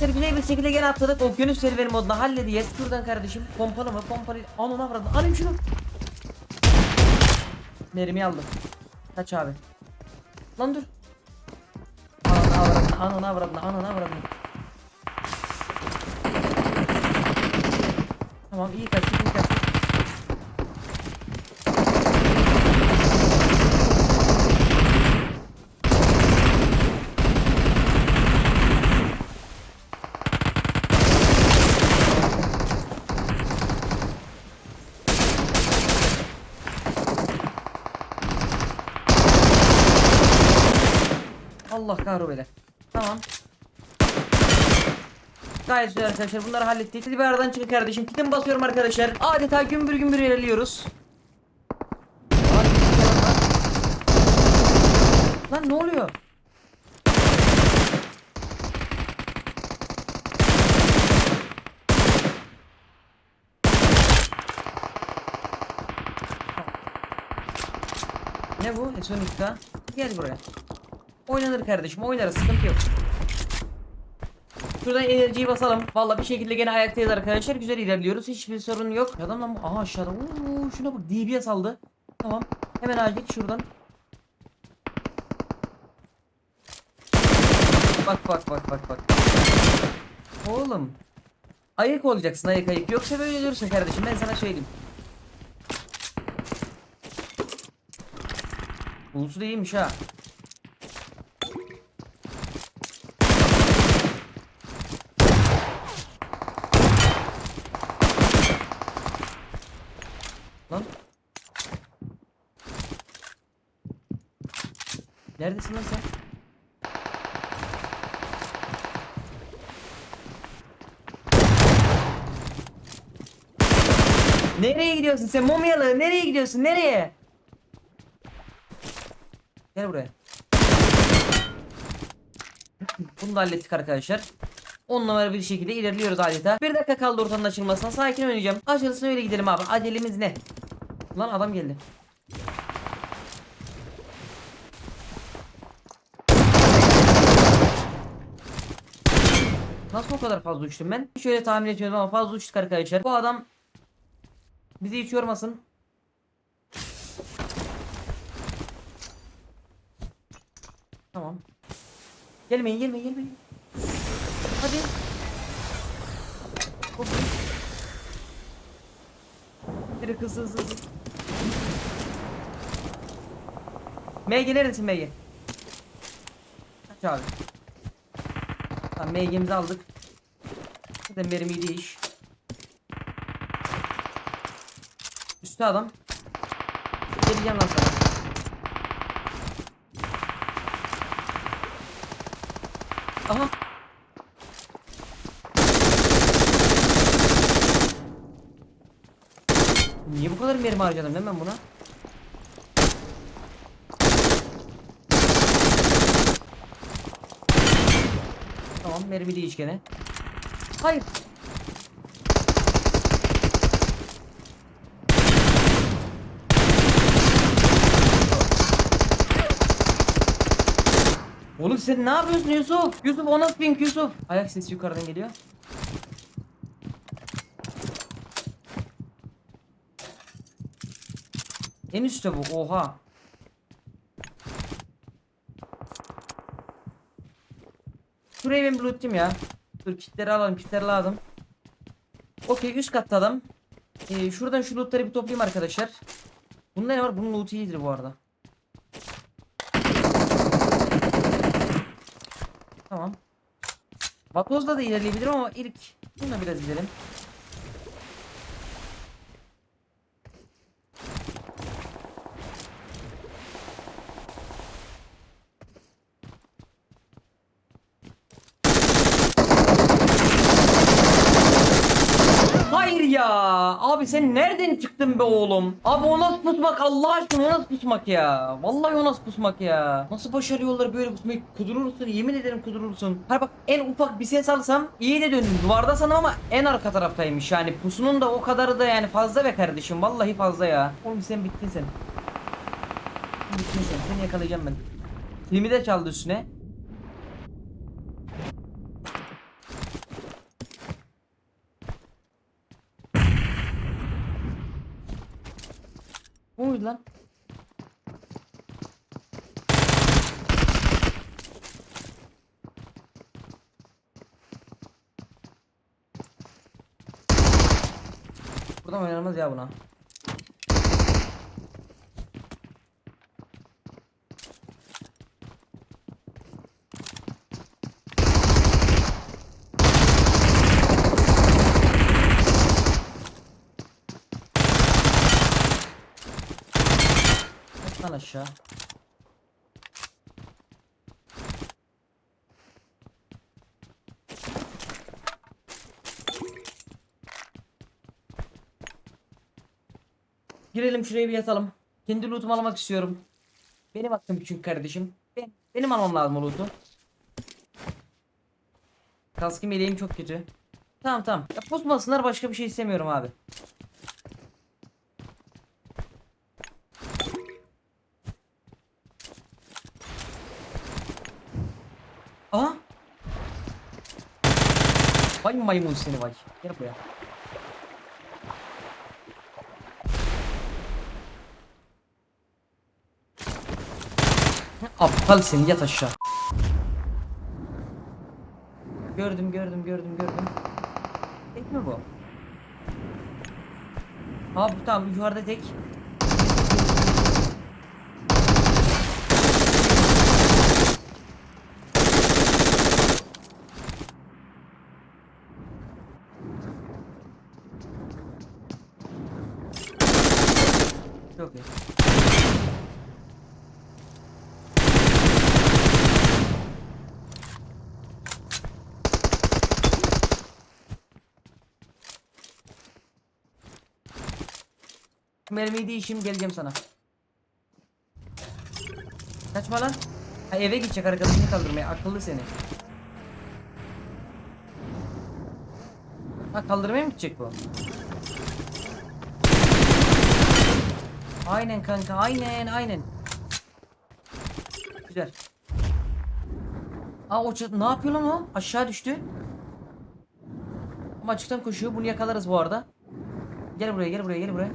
Arkadaşlar güzel bir şekilde gene atladık. Okyanus serveri moduna hallediyiz. Şuradan kardeşim pompalı mı? Pompalı. Ananı avradım. Alayım şunu. Mermi aldım. Kaç abi. Lan dur. Ananı avradım. Ananı avradım. Ananı avradım. Tamam iyi kaçtık Allah kahrolası. Tamam. Gayet güzel arkadaşlar bunları hallettik. Hadi bir aradan çıkın kardeşim. Kitim basıyorum arkadaşlar. Adeta gümbür gümbür ilerliyoruz. Lan, ne oluyor? Ne bu? S12K. Gel buraya. Oynanır kardeşim oynarız sıkıntı yok. Şuradan enerjiyi basalım. Vallahi bir şekilde gene ayaktayız arkadaşlar. Güzel ilerliyoruz. Hiçbir sorun yok. Adam lan. Aha aşağıda. Oo, şuna bak. DB'ye saldı. Tamam. Hemen acil şuradan. Bak bak bak bak bak. Oğlum. Ayık olacaksın ayık ayık. Yoksa böyle ölürsün kardeşim. Ben sana söyleyeyim. Bulusu da iyiymiş ha. Neredesin lan sen? Nereye gidiyorsun sen mumyalı? Nereye gidiyorsun? Nereye? Gel buraya. Bunu da hallettik arkadaşlar. 10 numara bir şekilde ilerliyoruz adeta. Bir dakika kaldı ortanın açılmasına. Sakin oynayacağım. Açılsın öyle gidelim abi. Acelemiz ne? Lan adam geldi. Nasıl o kadar fazla uçtum ben? Şöyle tahmin etiyordum ama fazla uçtuk arkadaşlar. Bu adam bizi hiç yormasın. Tamam. Gelmeyin gelmeyin gelmeyin. Hadi. Hop. Biri hızlı hızlı hızlı. MG neredesin MG? Kaç abi? Tamam MG'mizi aldık. Zaten mermiyi değiş. Üstü adam. Geleceğim lan sana. Aha. Niye bu kadar mermi harcadım lan ben buna? Tamam mermi değiş gene. Hayır. Oğlum sen ne yapıyorsun Yusuf? Yusuf o nasıl pink Yusuf? Ayak sesi yukarıdan geliyor. En üstte bu oha. Şurayı ben bloodlayayım ya. Dur kitleri alalım kitleri lazım. Okey üst katta adam. Ee, şuradan şu lootları bir toplayayım arkadaşlar. Bunda ne var? Bunun loot'u iyidir bu arada. Tamam. Vatoz'la da ilerleyebilirim ama ilk bununla biraz gidelim. Hayır ya. Abi sen nereden çıktın be oğlum? Abi o nasıl pusmak Allah aşkına o nasıl pusmak ya? Vallahi o nasıl pusmak ya? Nasıl başarıyorlar böyle pusmayı? Kudurursun yemin ederim kudurursun. Hayır bak en ufak bir ses alsam iyi de döndüm. Duvarda sanım ama en arka taraftaymış yani. Pusunun da o kadarı da yani fazla be kardeşim. Vallahi fazla ya. Oğlum sen bittin sen. Bittin sen. Seni yakalayacağım ben. Filmi de çaldı üstüne. Bu muydu lan? Buradan oynanmaz ya buna. Yat lan aşağı. Girelim şuraya bir yatalım. Kendi lootumu almak istiyorum. Benim hakkım çünkü kardeşim. Ben, benim almam lazım o loot'u. Kaskım yeleğim çok kötü. Tamam tamam. Ya pusmasınlar başka bir şey istemiyorum abi. Aha. Vay maymun seni vay. Gel buraya. Aptal seni yat aşağı. Gördüm gördüm gördüm gördüm. Tek mi bu? Abi tamam yukarıda tek. Çok iyi. Mermiyi değişim geleceğim sana. Kaçma lan. Ha eve gidecek arkadaşını kaldırmaya. Akıllı seni. Ha kaldırmaya mı gidecek bu? Aynen kanka aynen aynen. Güzel. Aa o ne yapıyor lan o? Aşağı düştü. Ama açıktan koşuyor. Bunu yakalarız bu arada. Gel buraya gel buraya gel buraya.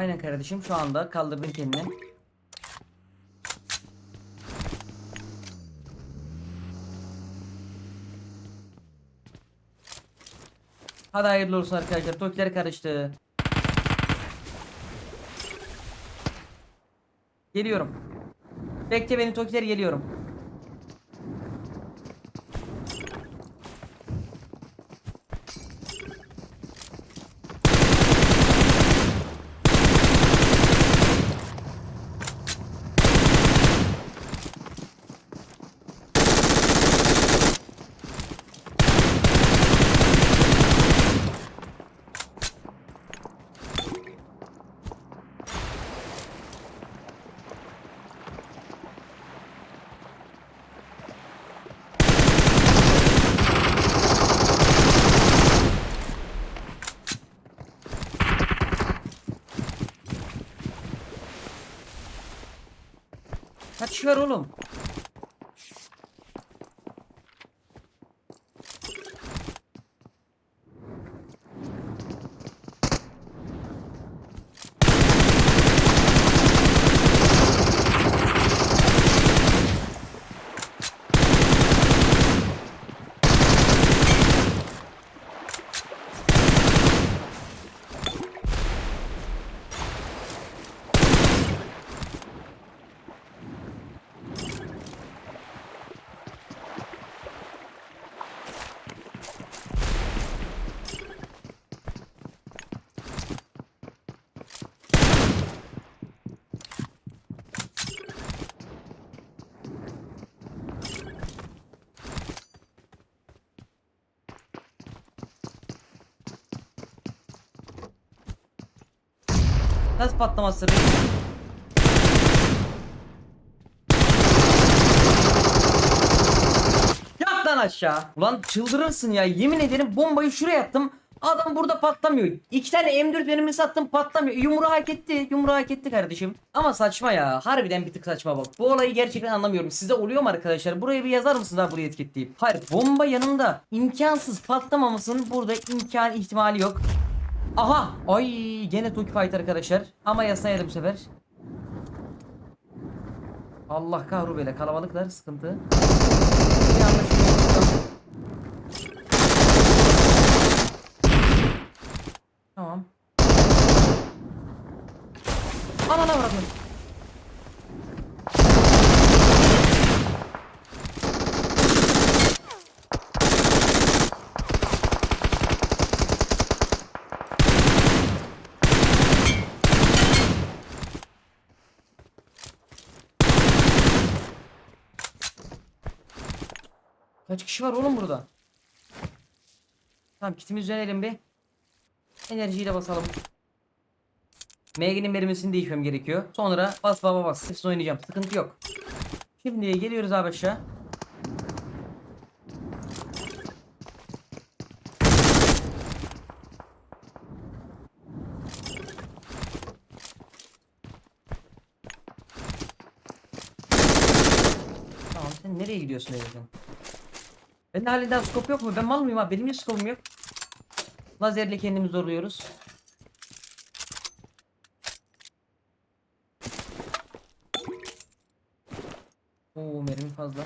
Aynen kardeşim şu anda kaldırdın kendini. Hadi hayırlı olsun arkadaşlar. Tokiler karıştı. Geliyorum. Bekle beni Tokiler geliyorum. Kaç ver oğlum. Nasıl patlaması? lan aşağı. Ulan çıldırırsın ya. Yemin ederim bombayı şuraya attım. Adam burada patlamıyor. İki tane M4 benimi sattım patlamıyor. Yumruğu hak etti. Yumruğu hak etti kardeşim. Ama saçma ya. Harbiden bir tık saçma bak. Bu olayı gerçekten anlamıyorum. Size oluyor mu arkadaşlar? Buraya bir yazar mısınız ha buraya etiketleyip? Hayır bomba yanında. imkansız patlamamasının burada imkan ihtimali yok. Aha! Ay gene Toki Fight arkadaşlar. Ama yasaydı bu sefer. Allah kahru böyle kalabalıklar sıkıntı. Tamam. Anana bırakın. Kaç kişi var oğlum burada? Tamam kitimizi dönelim bir. Enerjiyle basalım. MG'nin mermisini değişmem gerekiyor. Sonra bas baba bas. Hepsini oynayacağım. Sıkıntı yok. Şimdi geliyoruz abi aşağı. Tamam sen nereye gidiyorsun evden? Halinden skop yok mu? Ben mal mıyım abi? Benim niye skopum yok? Lazerle kendimizi zorluyoruz. Oo mermi fazla.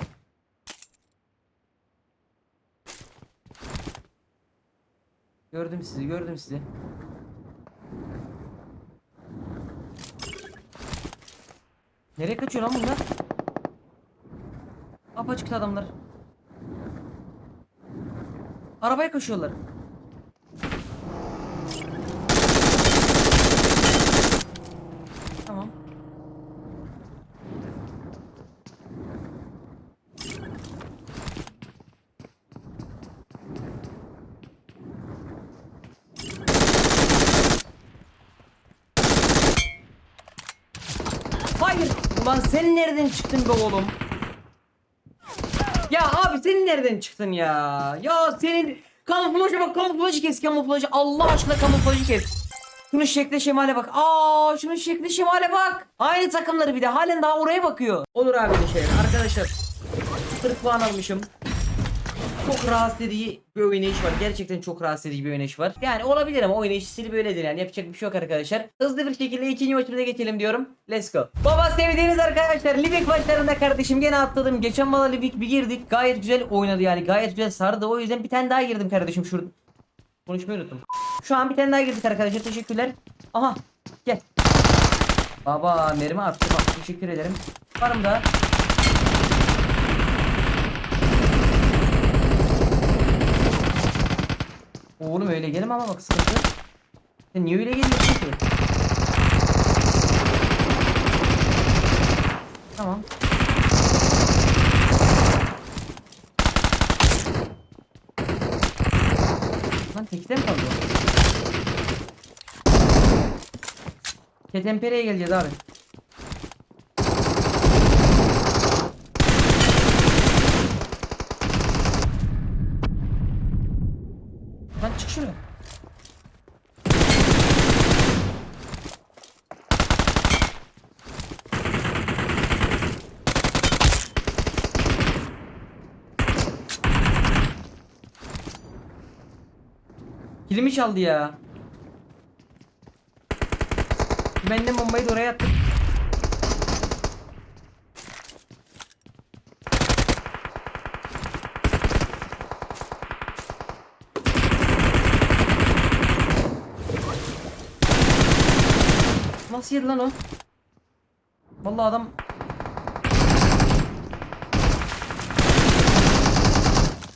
Gördüm sizi, gördüm sizi. Nereye kaçıyor lan bunlar? Apaçıkta adamlar. Arabaya koşuyorlar. Tamam. Hayır. Ulan sen nereden çıktın be oğlum? Ya abi sen nereden çıktın ya? Ya senin kamuflajı bak kamuflajı kes kamuflajı. Allah aşkına kamuflajı kes. Şunun şekli şemale bak. Aa şunun şekli şemale bak. Aynı takımları bir de halen daha oraya bakıyor. Olur abi bir şeyler arkadaşlar. 40 puan almışım. Çok rahatsız edici bir oynayış var. Gerçekten çok rahatsız edici bir oynayış var. Yani olabilir ama oynayış stili böyledir yani. Yapacak bir şey yok arkadaşlar. Hızlı bir şekilde ikinci maçımıza geçelim diyorum. Let's go. Baba sevdiğiniz arkadaşlar Livik maçlarında kardeşim gene atladım. Geçen bala Livik bir girdik. Gayet güzel oynadı yani. Gayet güzel sardı. O yüzden bir tane daha girdim kardeşim şurada. Konuşmayı unuttum. Şu an bir tane daha girdik arkadaşlar. Teşekkürler. Aha gel. Baba mermi attı bak. Teşekkür ederim. Varım da. Oğlum öyle gelme ama bak sıkıntı. Sen niye öyle geliyorsun ki? Tamam. Lan tekte mi kalıyor? Ketempere'ye geleceğiz abi. Lan çık şuraya. Kilimi çaldı ya. Benden bombayı da oraya attım. Nasıl yedi lan o? Vallahi adam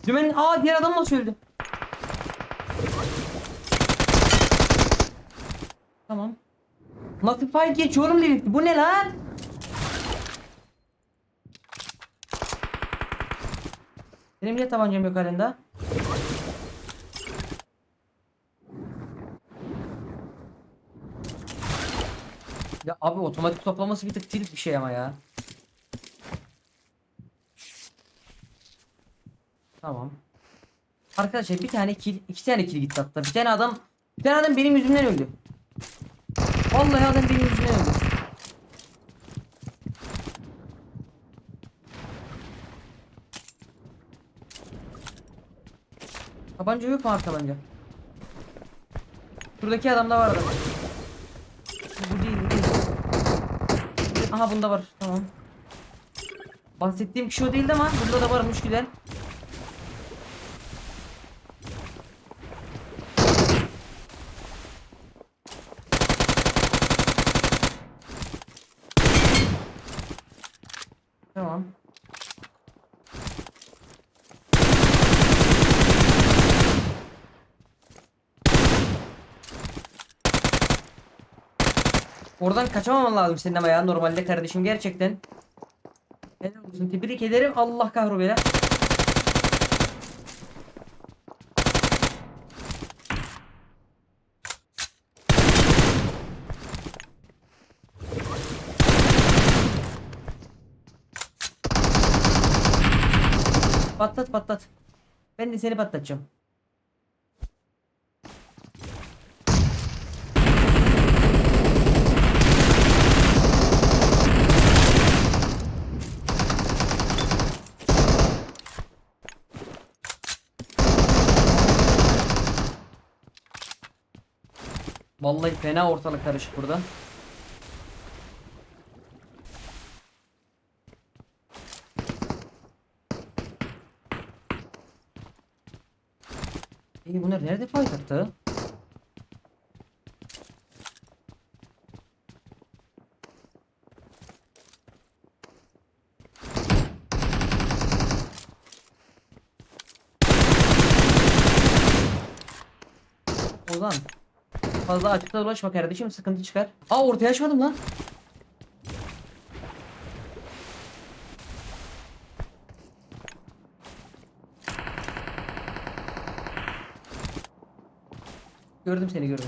Dümen aa diğer adam nasıl öldü? Tamam. Fight geçiyorum dedik. Bu ne lan? Benim niye tabancam yok halinde? Ya abi otomatik toplaması bir tık tilt bir şey ama ya. Tamam. Arkadaşlar bir tane kill, iki tane kill gitti hatta. Bir tane adam, bir tane adam benim yüzümden öldü. Vallahi adam benim öldü. Tabanca yok mu arkalanca? Şuradaki adamda var adam. Bu değil, değil. Aha bunda var. Tamam. Bahsettiğim kişi o değildi ama bunda da varmış güzel. Tamam. Oradan kaçamamam lazım senin ama ya normalde kardeşim gerçekten. Helal olsun tebrik ederim Allah kahru bela. Patlat patlat. Ben de seni patlatacağım. Vallahi fena ortalık karışık burada. İyi bunlar nerede attı? Ozan Fazla açıkta dolaşma kardeşim sıkıntı çıkar. Aa ortaya açmadım lan. Gördüm seni gördüm.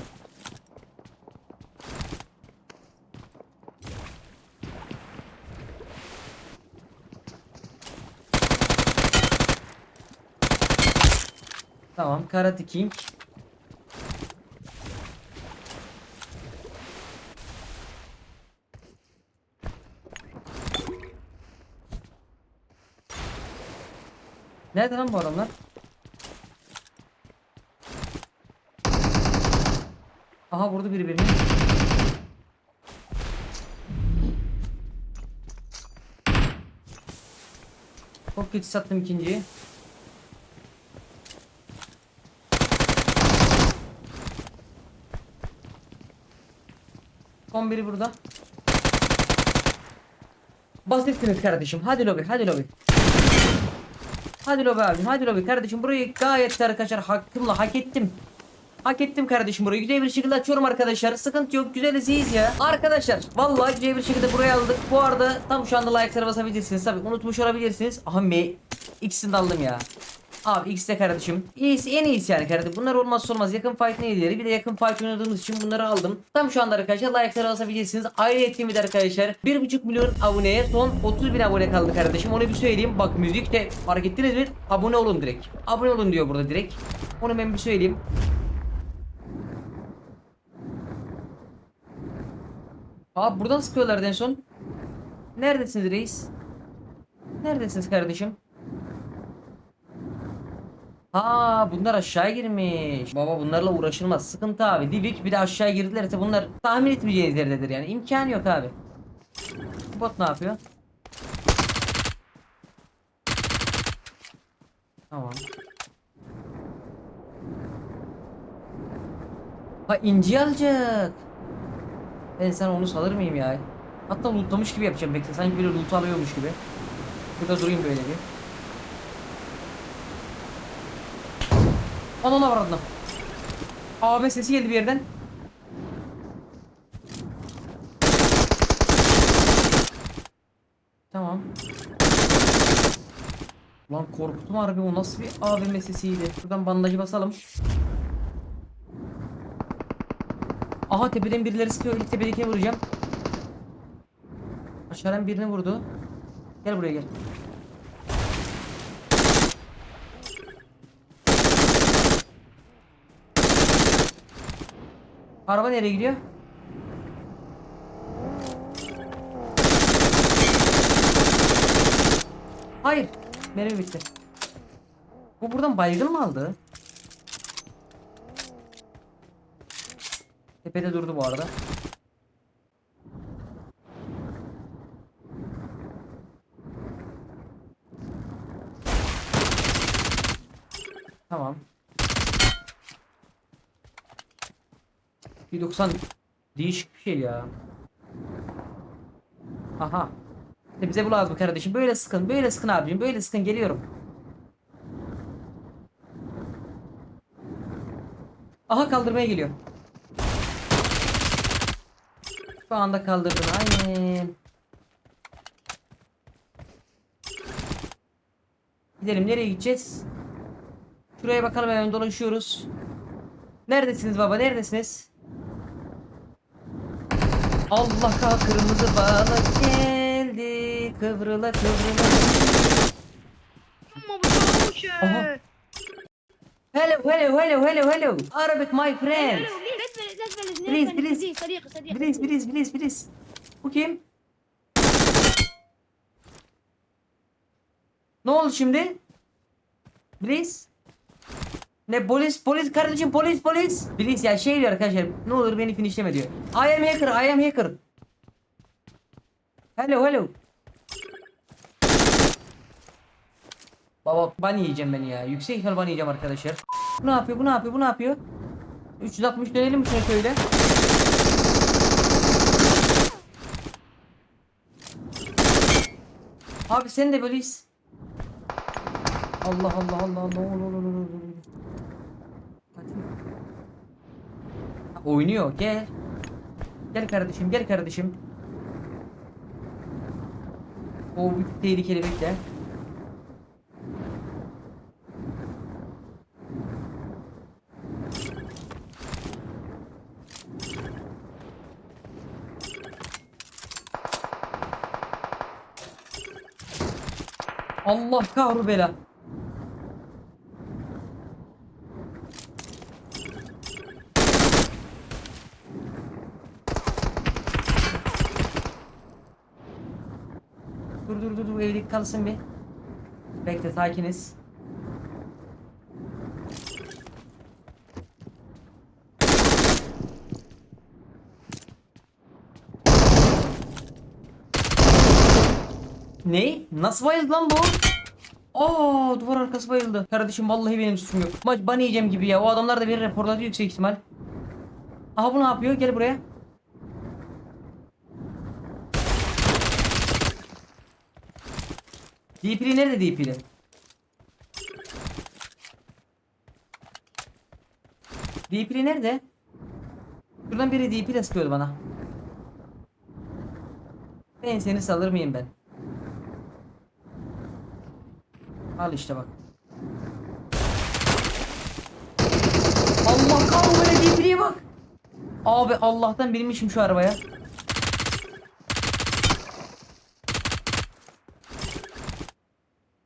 Tamam Karate King. Nerede lan bu adamlar? Aha vurdu biri birini. Çok kötü sattım ikinciyi. Son biri burada. Basitsiniz kardeşim. Hadi lobi, hadi lobi. Hadi lobi abim, hadi lobi kardeşim. Burayı gayet arkadaşlar hakkımla hak ettim. Hak ettim kardeşim burayı. Güzel bir şekilde açıyorum arkadaşlar. Sıkıntı yok. Güzel iyiyiz ya. Arkadaşlar vallahi güzel bir şekilde buraya aldık. Bu arada tam şu anda like'lara basabilirsiniz. Tabii unutmuş olabilirsiniz. Aha me X'ini aldım ya. Abi X'de kardeşim. İyisi en iyisi yani kardeşim. Bunlar olmazsa olmaz. Yakın fight neydi? Bir de yakın fight oynadığımız için bunları aldım. Tam şu anda arkadaşlar like'lara basabilirsiniz. Ayrı ettiğimi de arkadaşlar 1.5 milyon aboneye son 30 bin abone kaldı kardeşim. Onu bir söyleyeyim. Bak müzik de fark ettiniz mi? Abone olun direkt. Abone olun diyor burada direkt. Onu ben bir söyleyeyim. Abi buradan sıkıyorlardı en son. Neredesiniz reis? Neredesiniz kardeşim? Ha bunlar aşağı girmiş. Baba bunlarla uğraşılmaz. Sıkıntı abi. Divik bir de aşağı girdilerse bunlar tahmin etmeyeceğiniz yerdedir yani. İmkan yok abi. Bot ne yapıyor? Tamam. Ha inci alacak. Ben sana onu salır mıyım ya? Hatta lootlamış gibi yapacağım bekle. Sanki böyle loot alıyormuş gibi. Burada durayım böyle bir. Anana var adına. Abi sesi geldi bir yerden. Tamam. Lan korkuttum harbi o nasıl bir AVM sesiydi. Şuradan bandajı basalım. Aha tepeden birileri sıkıyor. İlk tepedekine vuracağım. Aşağıdan birini vurdu. Gel buraya gel. Araba nereye gidiyor? Hayır. Mermi bitti. Bu buradan baygın mı aldı? Tepede durdu bu arada. Tamam. 190 değişik bir şey ya. Aha. İşte bize bu lazım kardeşim. Böyle sıkın, böyle sıkın abicim. Böyle sıkın geliyorum. Aha kaldırmaya geliyor. Şu anda kaldırdın. Aynen. Gidelim. Nereye gideceğiz? Şuraya bakalım hemen dolaşıyoruz. Neredesiniz baba? Neredesiniz? Allah ka kırmızı balık geldi. Kıvrıla kıvrıla. Ama bu çok. Hello, hello, hello, hello, hello. Arabic my friend. Hello, let's let's let's let's Please, please. صديقي صديقي Please, please, please, please. Bu kim? Ne oldu şimdi? Please. Ne polis polis kardeşim polis polis. Please ya şey diyor arkadaşlar ne olur beni finishleme diyor. I am hacker I am hacker. Hello hello. Baba ban yiyeceğim ben ya. Yüksek ihtimal ban yiyeceğim arkadaşlar. Bu ne yapıyor bu ne yapıyor bu ne yapıyor? 360 dönelim bu şöyle. Abi sen de böyleyiz. Allah Allah Allah Allah olur olur olur. Hadi. Oynuyor gel. Gel kardeşim gel kardeşim. O bir tehlikeli bekle. Allah kahru bela. Dur dur dur dur evlilik kalsın bir. Bekle sakiniz. Ne? Nasıl bayıldı lan bu? Aa duvar arkası bayıldı. Kardeşim vallahi benim suçum yok. Maç ban yiyeceğim gibi ya. O adamlar da beni raporladı yüksek ihtimal. Aha bu ne yapıyor? Gel buraya. DP'li nerede DP'li? DP'li nerede? Şuradan biri DP'li sıkıyordu bana. Ben seni salır mıyım ben? Al işte bak. Allah kahretsin DP'liye bak. Abi Allah'tan binmişim şu arabaya.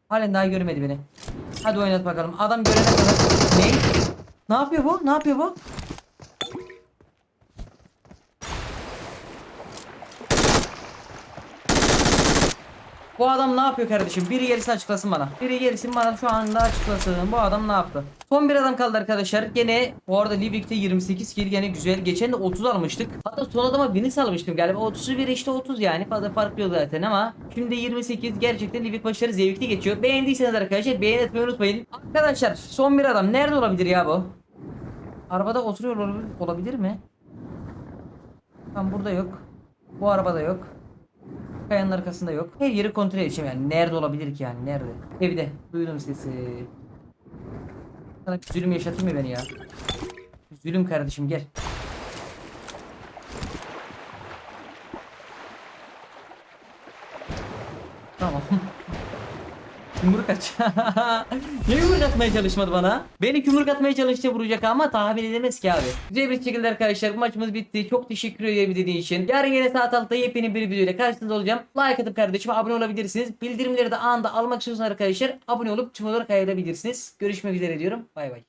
Halen daha görmedi beni. Hadi oynat bakalım. Adam görene kadar. Ne? Ne yapıyor bu? Ne yapıyor bu? Bu adam ne yapıyor kardeşim? Biri gerisini açıklasın bana. Biri gerisini bana şu anda açıklasın. Bu adam ne yaptı? Son bir adam kaldı arkadaşlar. Gene bu arada Livik'te 28 kill gene güzel. Geçen de 30 almıştık. Hatta son adama 1000'i salmıştım galiba. 31 işte 30 yani. Fazla fark yok zaten ama. Şimdi 28 gerçekten Livik başları zevkli geçiyor. Beğendiyseniz arkadaşlar beğen etmeyi unutmayın. Arkadaşlar son bir adam. Nerede olabilir ya bu? Arabada oturuyor olabilir mi? Tam burada yok. Bu arabada yok. Kayanın arkasında yok. Her yeri kontrol edeceğim yani. Nerede olabilir ki yani? Nerede? Evde. Duydum sesi. Sana zulüm yaşatır mı beni ya? Zulüm kardeşim gel. Tamam. Yumruk aç. Niye yumruk atmaya çalışmadı bana? Beni yumruk atmaya çalıştı vuracak ama tahmin edemez ki abi. Güzel bir şekilde arkadaşlar maçımız bitti. Çok teşekkür ederim dediğin için. Yarın yine saat 6'da yepyeni bir videoyla karşınızda olacağım. Like atıp kardeşime abone olabilirsiniz. Bildirimleri de anında almak istiyorsanız arkadaşlar abone olup tüm olarak ayırabilirsiniz. Görüşmek üzere diyorum. Bay bay.